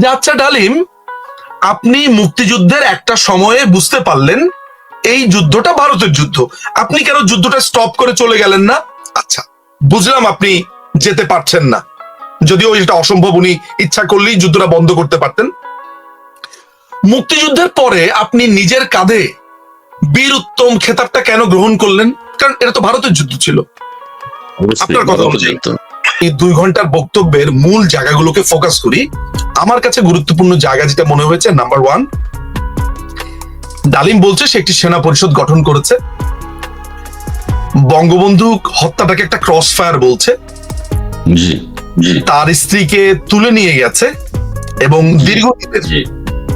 যে আচ্ছা ডালিম আপনি মুক্তিযুদ্ধের একটা সময়ে বুঝতে পারলেন এই যুদ্ধটা ভারতের যুদ্ধ। আপনি কেন যুদ্ধটা স্টপ করে চলে গেলেন না? আচ্ছা। বুঝলাম আপনি যেতে পারছেন না। যদিও এটা অসম্ভব উনি ইচ্ছা করলেই যুদ্ধটা বন্ধ করতে পারতেন। মুক্তিযুদ্ধের পরে আপনি নিজের কাঁধে বীর উত্তম খেতাবটা কেন গ্রহণ করলেন? কারণ এটা তো ভারতের যুদ্ধ ছিল। আপনার কথা অনুযায়ী। এই দুই ঘণ্টার বক্তব্যের মূল জায়গাগুলোকে ফোকাস করি। আমার কাছে গুরুত্বপূর্ণ জায়গা যেটা মনে হয়েছে নাম্বার ওয়ান ডালিম বলছে সে একটি সেনা পরিষদ গঠন করেছে। বঙ্গবন্ধু হত্যাটাকে একটা ক্রস ফায়ার বলছে তার স্ত্রীকে তুলে নিয়ে গেছে এবং দীর্ঘদিনের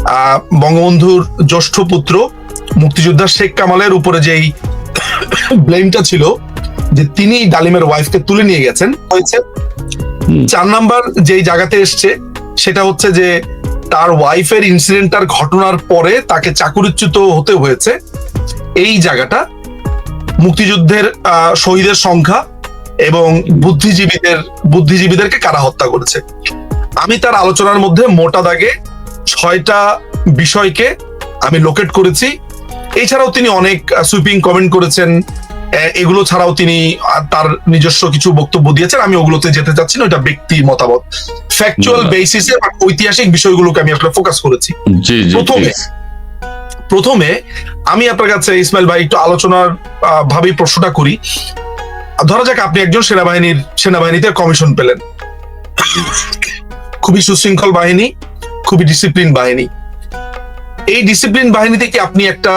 আহ, বঙ্গবন্ধুর জ্যেষ্ঠ পুত্র মুক্তিযোদ্ধা শেখ কামালের উপরে যেই ব্লেমটা ছিল যে তিনি ডালিমের ওয়াইফকে তুলে নিয়ে গেছেন হয়েছে। চার নাম্বার যেই জায়গাতে এসছে সেটা হচ্ছে যে তার ওয়াইফের ইনসিডেন্টটার ঘটনার পরে তাকে চাকুরিচ্যুত হতে হয়েছে। এই জায়গাটা মুক্তিযুদ্ধের শহীদের সংখ্যা এবং বুদ্ধিজীবীদের, বুদ্ধিজীবীদেরকে কারা হত্যা করেছে। আমি তার আলোচনার মধ্যে মোটা দাগে ছয়টা বিষয়কে আমি লোকেট করেছি। এছাড়াও তিনি অনেক সুইপিং কমেন্ট করেছেন। এগুলো ছাড়াও তিনি তার নিজস্ব কিছু বক্তব্য দিয়েছেন। আমি ওগুলোতে যেতে চাচ্ছি না ওটা ব্যক্তি মতামত। ফ্যাকচুয়াল। বেসিসে ঐতিহাসিক বিষয়গুলোকে আমি আসলে ফোকাস করেছি। প্রথমে প্রথমে আমি আপনার কাছে ইসমাইল ভাই একটু আলোচনার ভাবেই প্রশ্নটা করি। ধরা যাক আপনি একজন সেনাবাহিনীর সেনাবাহিনীতে কমিশন পেলেন। খুবই সুশৃঙ্খল বাহিনী খুবই ডিসিপ্লিন বাহিনী। এই ডিসিপ্লিন বাহিনীতে কি আপনি একটা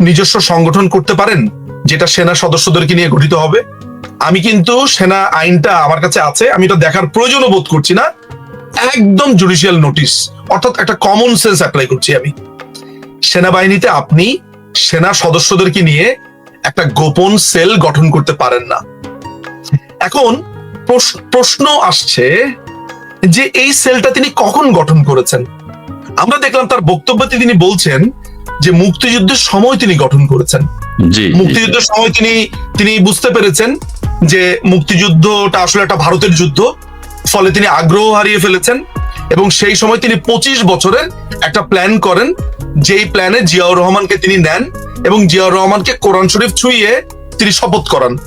নিজস্ব সংগঠন করতে পারেন? যেটা সেনা সদস্যদেরকে নিয়ে গঠিত হবে। আমি কিন্তু সেনা আইনটা আমার কাছে আছে, আমি এটা দেখার প্রয়োজনও বোধ করছি না। একদম জুডিশিয়াল নোটিশ অর্থাৎ একটা কমন সেন্স অ্যাপ্লাই করছি আমি। সেনাবাহিনীতে আপনি সেনা সদস্যদেরকে নিয়ে একটা গোপন সেল গঠন করতে পারেন না। এখন প্রশ্ন আসছে যে এই সেলটা তিনি কখন গঠন করেছেন? আমরা দেখলাম তার বক্তব্যতে তিনি বলছেন যে মুক্তিযুদ্ধের সময় তিনি গঠন করেছেন। মুক্তিযুদ্ধের সময় তিনি তিনি বুঝতে পেরেছেন যে মুক্তিযুদ্ধটা আসলে একটা ভারতের যুদ্ধ ফলে তিনি আগ্রহ হারিয়ে ফেলেছেন এবং সেই সময় তিনি পঁচিশ বছরের একটা প্ল্যান করেন যেই প্ল্যানে জিয়াউর রহমানকে তিনি নেন এবং জিয়াউর রহমানকে কোরআন শরীফ ছুঁয়ে তিনি শপথ করান।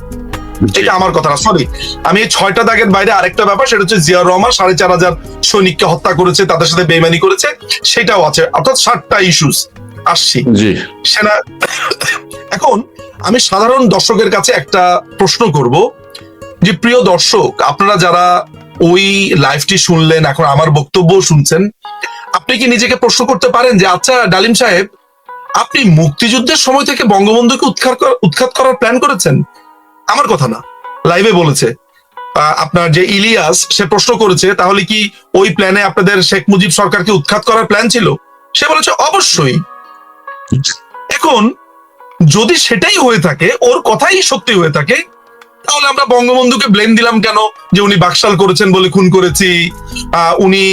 এটা আমার কথা না সরি আমি এই ছয়টা দাগের বাইরে আরেকটা ব্যাপার সেটা হচ্ছে জিয়াউর রহমান সাড়ে চার হাজার সৈনিককে হত্যা করেছে তাদের সাথে বেইমানি করেছে সেটাও আছে অর্থাৎ ষাটটা ইস্যুস আসছি। সেনা এখন আমি সাধারণ দর্শকের কাছে একটা প্রশ্ন করব যে প্রিয় দর্শক আপনারা যারা ওই লাইভটি শুনলেন এখন আমার বক্তব্য শুনছেন আপনি কি নিজেকে প্রশ্ন করতে পারেন যে আচ্ছা ডালিম সাহেব আপনি মুক্তিযুদ্ধের সময় থেকে বঙ্গবন্ধুকে উৎখাত উৎখাত করার প্ল্যান করেছেন? আমার কথা না। লাইভে বলেছে। আপনার যে ইলিয়াস সে প্রশ্ন করেছে তাহলে কি ওই প্ল্যানে আপনাদের শেখ মুজিব সরকারকে উৎখাত করার প্ল্যান ছিল? সে বলেছে অবশ্যই। এখন যদি সেটাই হয়ে থাকে, ওর কথাই সত্যি হয়ে থাকে, তাহলে আমরা বঙ্গবন্ধুকে ব্লেম দিলাম কেন? যে উনি বাকশাল করেছেন বলে খুন করেছি উনি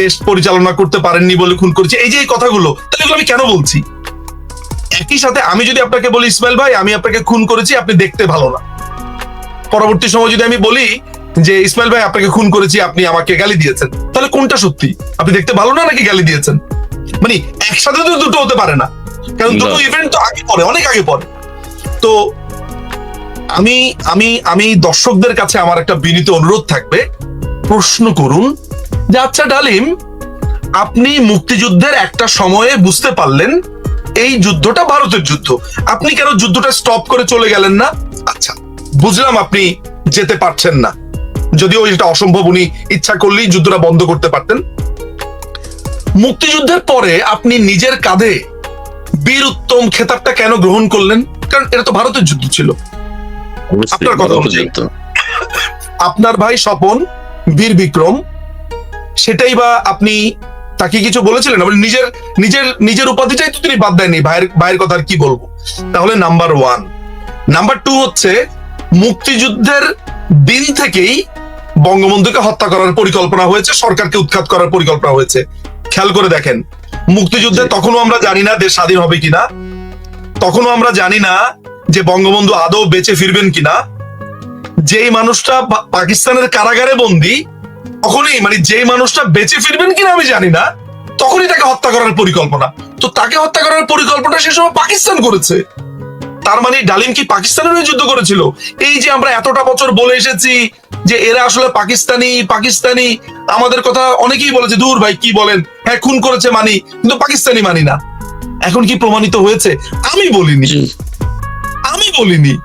দেশ পরিচালনা করতে পারেননি বলে খুন করেছি, এই যে এই কথাগুলো, তাহলে আমি কেন বলছি? একই সাথে আমি যদি আপনাকে বলি, ইসমাইল ভাই, আমি আপনাকে খুন করেছি, আপনি দেখতে ভালো না। পরবর্তী সময় যদি আমি বলি যে, ইসমাইল ভাই, আপনাকে খুন করেছি, আপনি আমাকে গালি দিয়েছেন, তাহলে কোনটা সত্যি? আপনি দেখতে ভালো না নাকি গালি দিয়েছেন? মানে একসাথে তো দুটো হতে পারে না। কারণ। দুটো ইভেন্ট তো আগে পরে অনেক আগে পরে। তো আমি আমি আমি দর্শকদের কাছে আমার একটা বিনীত অনুরোধ থাকবে। প্রশ্ন করুন যে আচ্ছা ডালিম আপনি মুক্তিযুদ্ধের একটা সময়ে বুঝতে পারলেন এই যুদ্ধটা ভারতের যুদ্ধ। আপনি কেন যুদ্ধটা স্টপ করে চলে গেলেন না? আচ্ছা বুঝলাম আপনি যেতে পারছেন না। যদিও এটা অসম্ভব উনি ইচ্ছা করলেই যুদ্ধটা বন্ধ করতে পারতেন। মুক্তিযুদ্ধের পরে আপনি নিজের কাঁধে বীর উত্তম খেতাবটা কেন গ্রহণ করলেন? কারণ এটা তো ভারতের যুদ্ধ ছিল। আপনার কথা অনুযায়ী। আপনার ভাই স্বপন বীর বিক্রম সেটাই বা আপনি তাকে কিছু বলেছিলেন? আপনি নিজের নিজের নিজের উপাধিটাই তো তিনি বাদ দেননি। ভাইয়ের ভাইয়ের কথা আর কি বলব? তাহলে নাম্বার ওয়ান নাম্বার টু হচ্ছে মুক্তিযুদ্ধের দিন থেকেই বঙ্গবন্ধুকে হত্যা করার পরিকল্পনা হয়েছে সরকারকে উৎখাত করার পরিকল্পনা হয়েছে। খেয়াল করে দেখেন মুক্তিযুদ্ধে তখনও আমরা জানি না দেশ স্বাধীন হবে কিনা। তখনও আমরা জানি না যে বঙ্গবন্ধু আদৌ বেঁচে ফিরবেন কিনা। যেই মানুষটা পাকিস্তানের কারাগারে বন্দি তখনই মানে যে মানুষটা বেঁচে ফিরবেন কিনা আমি জানি না তখনই তাকে হত্যা করার পরিকল্পনা। তো তাকে হত্যা করার পরিকল্পনা সে সময় পাকিস্তান করেছে। তার মানে ডালিম কি পাকিস্তানের যুদ্ধ করেছিল? এই যে আমরা এতটা বছর বলে এসেছি যে এরা আসলে পাকিস্তানি পাকিস্তানি আমাদের কথা অনেকেই বলেছে দূর ভাই কি বলেন? হ্যাঁ খুন করেছে মানি কিন্তু পাকিস্তানি মানি না। এখন কি প্রমাণিত হয়েছে? আমি বলিনি। আমি বলিনি।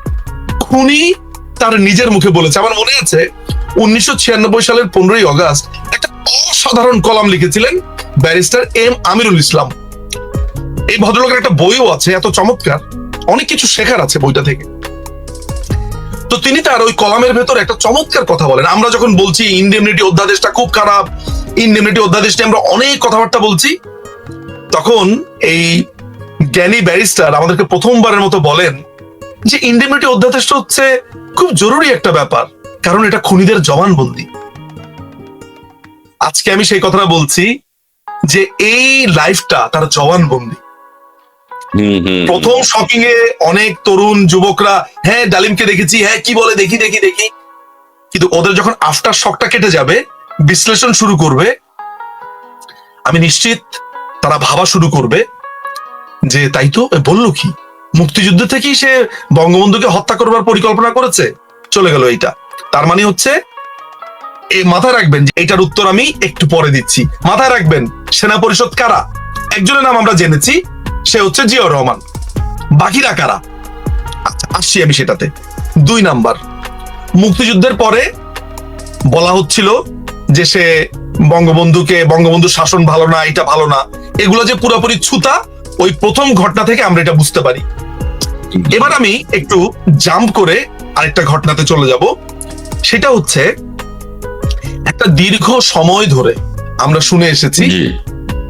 খুনি তার নিজের মুখে বলেছে। আমার মনে আছে উনিশশো ছিয়ানব্বই সালের পনেরোই অগস্ট একটা অসাধারণ কলাম লিখেছিলেন ব্যারিস্টার এম আমিরুল ইসলাম। এই ভদ্রলোকের একটা বইও আছে এত চমৎকার। অনেক কিছু শেখার আছে বইটা থেকে। তো তিনি তার ওই কলামের ভেতর একটা চমৎকার কথা বলেন। আমরা যখন বলছি ইন্ডেমনিটি অধ্যাদেশটা খুব খারাপ ইন্ডেমনিটি অধ্যাদেশটা আমরা অনেক কথাবার্তা বলছি, তখন এই জ্ঞানী ব্যারিস্টার আমাদেরকে প্রথমবারের মতো বলেন যে ইন্ডেমনিটি অধ্যাদেশটা হচ্ছে খুব জরুরি একটা ব্যাপার, কারণ এটা খুনিদের জবানবন্দি। আজকে আমি সেই কথাটা বলছি যে এই লাইফটা তার জবানবন্দি। প্রথম শপিং এ অনেক তরুণ যুবকরা হ্যাঁ ডালিমকে দেখেছি হ্যাঁ কি বলে, দেখি দেখি দেখি। কিন্তু ওদের যখন আফটার শকটা কেটে যাবে, বিশ্লেষণ শুরু করবে, আমি নিশ্চিত তারা ভাবা শুরু করবে যে তাই তো, এ বলল কি? মুক্তিযুদ্ধ থেকেই সে বঙ্গবন্ধুকে হত্যা করবার পরিকল্পনা করেছে, চলে গেল এইটা। তার মানে হচ্ছে এই মাথায় রাখবেন যে এটার উত্তর আমি একটু পরে দিচ্ছি। মাথায় রাখবেন, সেনা পরিষদ কারা? একজনের নাম আমরা জেনেছি সে হচ্ছে জিয়াউর রহমান। বাকিরা কারা? আচ্ছা আসছি আমি সেটাতে। দুই নাম্বার। মুক্তিযুদ্ধের পরে বলা হচ্ছিল যে সে বঙ্গবন্ধুকে বঙ্গবন্ধুর শাসন ভালো না এটা ভালো না। এগুলো যে পুরোপুরি ছুতা ওই প্রথম ঘটনা থেকে আমরা এটা বুঝতে পারি। এবার আমি একটু জাম্প করে আরেকটা ঘটনাতে চলে যাব। সেটা হচ্ছে একটা দীর্ঘ সময় ধরে আমরা শুনে এসেছি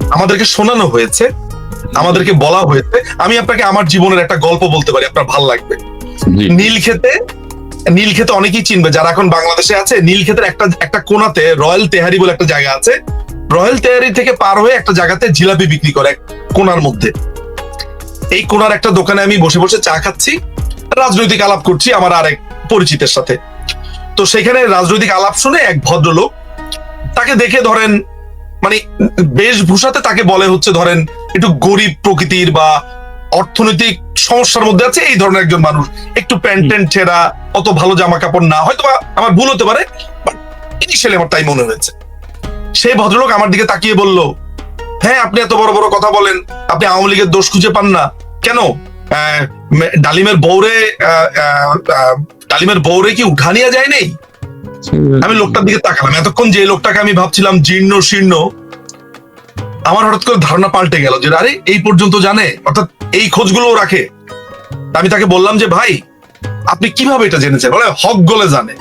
আমাদেরকে শোনানো হয়েছে আমাদেরকে বলা হয়েছে। আমি আপনাকে আমার জীবনের একটা গল্প বলতে পারি আপনার ভালো লাগবে। জি। নীলক্ষেতে নীলক্ষেতে অনেকেই চিনবে যারা এখন বাংলাদেশে আছে নীলক্ষেতের একটা একটা কোনাতে রয়্যাল তেহারি বলে একটা জায়গা আছে। রয়্যাল তেহারি থেকে পার হয়ে একটা জায়গাতে জিলাপি বিক্রি করে কোনার মধ্যে। এই কোনার একটা দোকানে আমি বসে বসে চা খাচ্ছি রাজনৈতিক আলাপ করছি আমার আরেক পরিচিতের সাথে। তো সেখানে রাজনৈতিক আলাপ শুনে এক ভদ্রলোক তাকে দেখে ধরেন মানে বেশভূষাতে তাকে বলে হচ্ছে ধরেন একটু গরিব প্রকৃতির বা অর্থনৈতিক সমস্যার মধ্যে আছে এই ধরনের একজন মানুষ। একটু প্যান্ট ট্যান্ট ছেঁড়া অত ভালো জামা কাপড় না হয়তো বা আমার ভুল হতে পারে ইনিশিয়ালি আমার তাই মনে হয়েছে। সেই ভদ্রলোক আমার দিকে তাকিয়ে বলল হ্যাঁ আপনি এত বড় বড় কথা বলেন আপনি আওয়ামী লীগের দোষ খুঁজে পান না। কেন? আহ, ডালিমের বৌরে ডালিমের বৌরে কি উঠানিয়া যায় নেই? আমি লোকটার দিকে তাকালাম। এতক্ষণ যে লোকটাকে আমি ভাবছিলাম জীর্ণ শীর্ণ আমার হঠাৎ করে ধারণা পাল্টে গেল যে আরে এই পর্যন্ত জানে? অর্থাৎ এই খোঁজগুলো রাখে। আমি তাকে বললাম যে ভাই আপনি কীভাবে এটা জেনেছেন? বলে হক গলে জানে।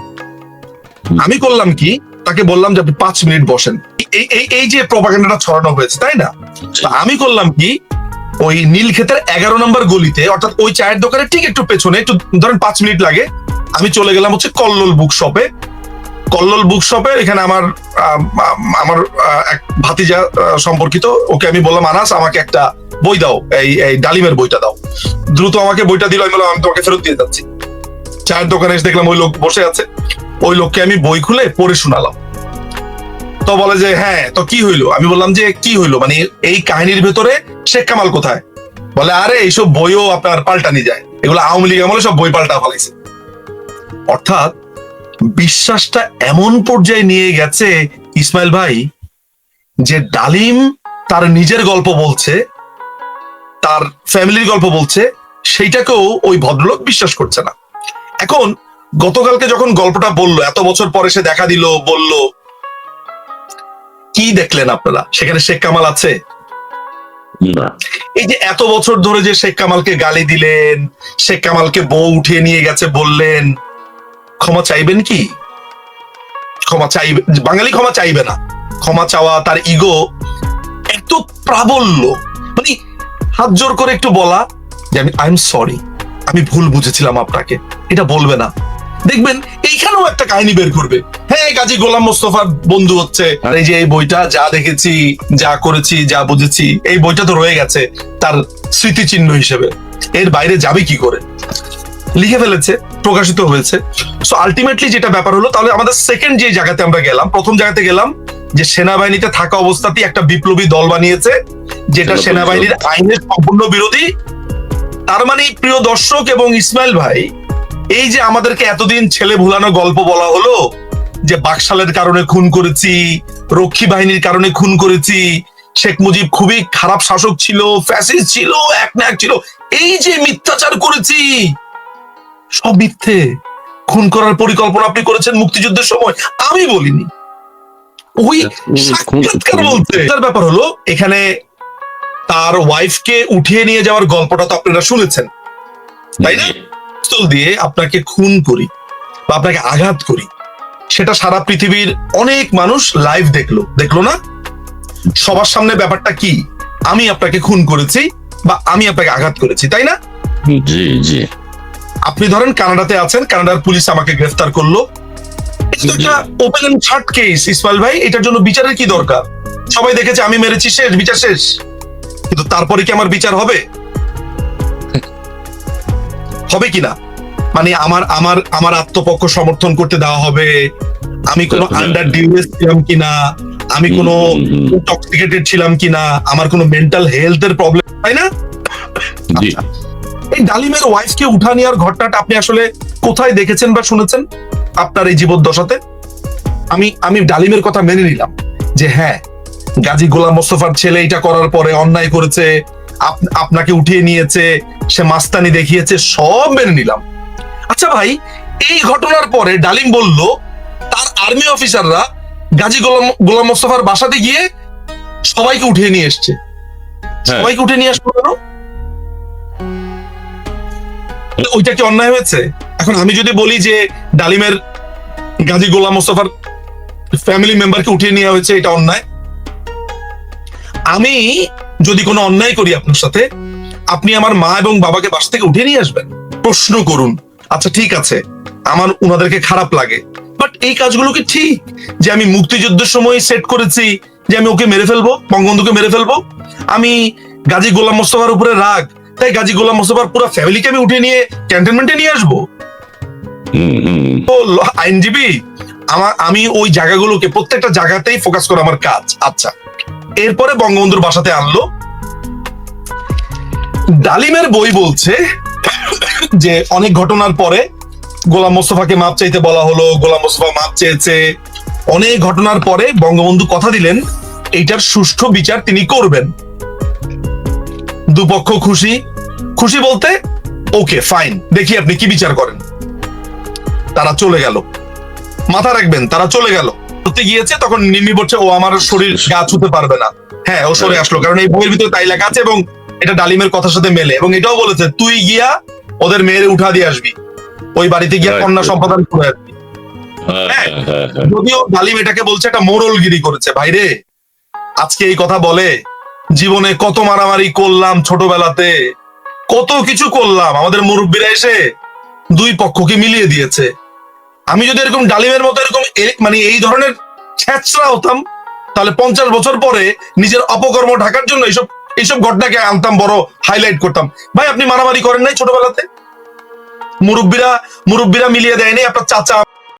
আমি করলাম কি? তাকে বললাম যে আপনি পাঁচ মিনিট বসেন। এই এই এই যে প্রপাগান্ডাটা ছড়ানো হয়েছে তাই না? আমি করলাম কি? ওই নীলক্ষেতের এগারো নম্বর গলিতে অর্থাৎ ওই চায়ের দোকানের ঠিক একটু পেছনে একটু ধরেন পাঁচ মিনিট লাগে আমি চলে গেলাম হচ্ছে কল্লোল বুক শপে কল্লোল বুক শপে এখানে আমার আম, আম, আমার এক ভাতিজা সম্পর্কিত। ওকে আমি বললাম আনাস আমাকে একটা বই দাও এই এই ডালিমের বইটা দাও। দ্রুত আমাকে বইটা দিল আমি বললাম আমি তোমাকে ফেরত দিয়ে যাচ্ছি। চায়ের দোকানে এসে দেখলাম ওই লোক বসে আছে। ওই লোককে আমি বই খুলে পড়ে শোনালাম। তো বলে যে হ্যাঁ তো কি হইল? আমি বললাম যে কি হইল? মানে এই কাহিনীর ভেতরে শেখ কামাল কোথায়? বলে আরে এইসব বইও আপনার পাল্টানি যায়। এগুলো আওয়ামী লীগ আমলে সব বই পাল্টা ফেলাইছে। অর্থাৎ বিশ্বাসটা এমন পর্যায়ে নিয়ে গেছে ইসমাইল ভাই যে ডালিম তার নিজের গল্প বলছে তার ফ্যামিলির গল্প বলছে সেইটাকেও ওই ভদ্রলোক বিশ্বাস করছে না। এখন গতকালকে যখন গল্পটা বলল এত বছর পরে সে দেখা দিল বলল কি দেখলেন আপনারা? সেখানে শেখ কামাল আছে? এই যে এত বছর ধরে যে শেখ কামালকে গালি দিলেন শেখ কামালকে বউ উঠিয়ে নিয়ে গেছে বললেন ক্ষমা চাইবেন কি? ক্ষমা চাইবে বাঙালি ক্ষমা চাইবে না। ক্ষমা চাওয়া তার ইগো এত প্রাবল্য। মানে হাত জোর করে একটু বলা যে আমি আই এম সরি আমি ভুল বুঝেছিলাম আপনাকে। এটা বলবে না। দেখবেন, এইখানেও একটা কাহিনী বের করবে। হ্যাঁ গাজী গোলাম মোস্তফার বন্ধু হচ্ছে। এই যে এই বইটা যা দেখেছি, যা করেছি, যা বুঝেছি, এই বইটা তো রয়ে গেছে তার স্মৃতিচিহ্ন হিসেবে। এর বাইরে যাবে কি করে? লিখে ফেলেছে। প্রকাশিত হয়েছে। সো আলটিমেটলি যেটা ব্যাপার হলো তাহলে আমাদের সেকেন্ড যে জায়গাতে আমরা গেলাম প্রথম জায়গাতে গেলাম যে সেনাবাহিনীতে থাকা অবস্থাতেই একটা বিপ্লবী দল বানিয়েছে যেটা সেনাবাহিনীর আইনের সম্পূর্ণ বিরোধী। তার মানে প্রিয় দর্শক এবং ইসমাইল ভাই এই যে আমাদেরকে এতদিন ছেলে ভুলানো গল্প বলা হলো যে বাকশালের কারণে খুন করেছি রক্ষী বাহিনীর কারণে খুন করেছি শেখ মুজিব খুবই খারাপ শাসক ছিল ফ্যাসিস্ট ছিল এক না এক ছিল এই যে মিথ্যাচার করেছি সব মিথ্যে। খুন করার পরিকল্পনা আপনি করেছেন মুক্তিযুদ্ধের সময়। আমি বলিনি। ওই সাক্ষাৎকার বলতে। তার ব্যাপার হলো এখানে তার ওয়াইফকে উঠিয়ে নিয়ে যাওয়ার গল্পটা তো আপনারা শুনেছেন। তাই না? পিস্তল দিয়ে আপনাকে খুন করি বা আপনাকে আঘাত করি সেটা সারা পৃথিবীর অনেক মানুষ লাইভ দেখল। দেখল না? সবার সামনে ব্যাপারটা কি? আমি আপনাকে খুন করেছি বা আমি আপনাকে আঘাত করেছি তাই না? জি জি। আপনি ধরেন কানাডাতে আছেন কানাডার পুলিশ আমাকে গ্রেফতার করল। এটা open and shut case Ismail ভাই এটার জন্য বিচারের কি দরকার? সবাই দেখেছে আমি মেরেছি শেষ বিচার শেষ। কিন্তু তারপরে কি আমার বিচার হবে? হবে কিনা মানে আমার আমার আমার আত্মপক্ষ সমর্থন করতে দেওয়া হবে। আমি কোনো। আন্ডার ডিউরেস ছিলাম কিনা আমি কোনো। ইনটক্সিকেটেড ছিলাম কিনা আমার কোনো মেন্টাল হেলথ এর প্রবলেম তাই না। এই ডালিমের ওয়াইফকে উঠা নেওয়ার ঘটনাটা আপনি আসলে কোথায় দেখেছেন বা শুনেছেন আপনার এই জীবদ্দশাতে? আমি আমি ডালিমের কথা মেনে নিলাম যে হ্যাঁ গাজী গোলাম মোস্তফার ছেলে এটা করার পরে অন্যায় করেছে আপনাকে উঠিয়ে নিয়েছে সে মাস্তানি দেখিয়েছে সব মেনে নিলাম। আচ্ছা ভাই এই ঘটনার পরে ডালিম বলল তার আর্মি অফিসাররা গাজী গোলাম গোলাম মোস্তফার বাসাতে গিয়ে সবাইকে উঠিয়ে নিয়ে এসছে। হ্যাঁ। সবাইকে উঠে নিয়ে আসলো কেন? ওইটা কি অন্যায় হয়েছে? এখন আমি যদি বলি যে ডালিমের গাজী গোলাম মোস্তফার ফ্যামিলি মেম্বারকে উঠিয়ে নেওয়া হয়েছে, এটা অন্যায়? আমি যদি কোনো অন্যায় করি আপনার সাথে, আপনি আমার মা এবং বাবাকে বাসা থেকে উঠিয়ে নিয়ে আসবেন? প্রশ্ন করুন। আচ্ছা ঠিক আছে। আমার উনাদেরকে খারাপ লাগে। বাট এই কাজগুলো কি ঠিক? যে আমি মুক্তিযুদ্ধের সময় সেট করেছি, যে আমি ওকে মেরে ফেলব, বঙ্গবন্ধুকে মেরে ফেলব? আমি গাজী গোলাম মোস্তফার উপরে রাগ তাই গাজী গোলাম মোস্তফার পুরো ফ্যামিলিকে আমি উঠে নিয়ে ক্যান্টনমেন্টে নিয়ে আসব? আইনজীবী, আমার, আমি ওই জায়গাগুলোকে, প্রত্যেকটা জায়গাতেই ফোকাস করা আমার কাজ। আচ্ছা এরপরে বঙ্গবন্ধুর বাসাতে আনলো। ডালিমের বই বলছে যে, অনেক ঘটনার পরে গোলাম মোস্তফাকে মাপ চাইতে বলা হলো, গোলাম মোস্তফা মাপ চেয়েছে। অনেক ঘটনার পরে বঙ্গবন্ধু কথা দিলেন, এইটার সুষ্ঠু বিচার তিনি করবেন। দুপক্ষ খুশি খুশি বলতে ওকে ফাইন দেখি আপনি কি বিচার করেন। তারা চলে গেল। মাথা রাখবেন তারা চলে গেল। করতে গিয়েছে তখন নিমি বলছে ও আমার শরীর গা ছুতে পারবে না। হ্যাঁ ও সরে আসলো কারণ এই বইয়ের ভিতরে তাই লেখা আছে এবং এটা ডালিমের কথার সাথে মেলে এবং এটাও বলেছে তুই গিয়া ওদের মেয়েরে উঠা দিয়ে আসবি। ওই বাড়িতে গিয়া. কন্যা সম্পাদন করে আসবি। হ্যাঁ, হ্যাঁ, হ্যাঁ, হ্যাঁ। যদিও ডালিম এটাকে বলছে একটা মোরলগিরি করেছে ভাইরে আজকে এই কথা বলে জীবনে কত মারামারি করলাম ছোটবেলাতে কত কিছু করলাম। আমাদের মুরব্বীরা এসে দুই পক্ষকে মিলিয়ে দিয়েছে। আমি যদি এরকম ডালিমের মতো এরকম মানে এই ধরনের ছেঁচড়া হতাম, তাহলে পঞ্চাশ বছর পরে নিজের অপকর্ম ঢাকার জন্য এইসব এইসব ঘটনাকে আনতাম, বড় হাইলাইট করতাম। ভাই, আপনি মারামারি করেন নাই ছোটবেলাতে? মুরব্বীরা মুরব্বীরা মিলিয়ে দেয়নি, আপনার চাচা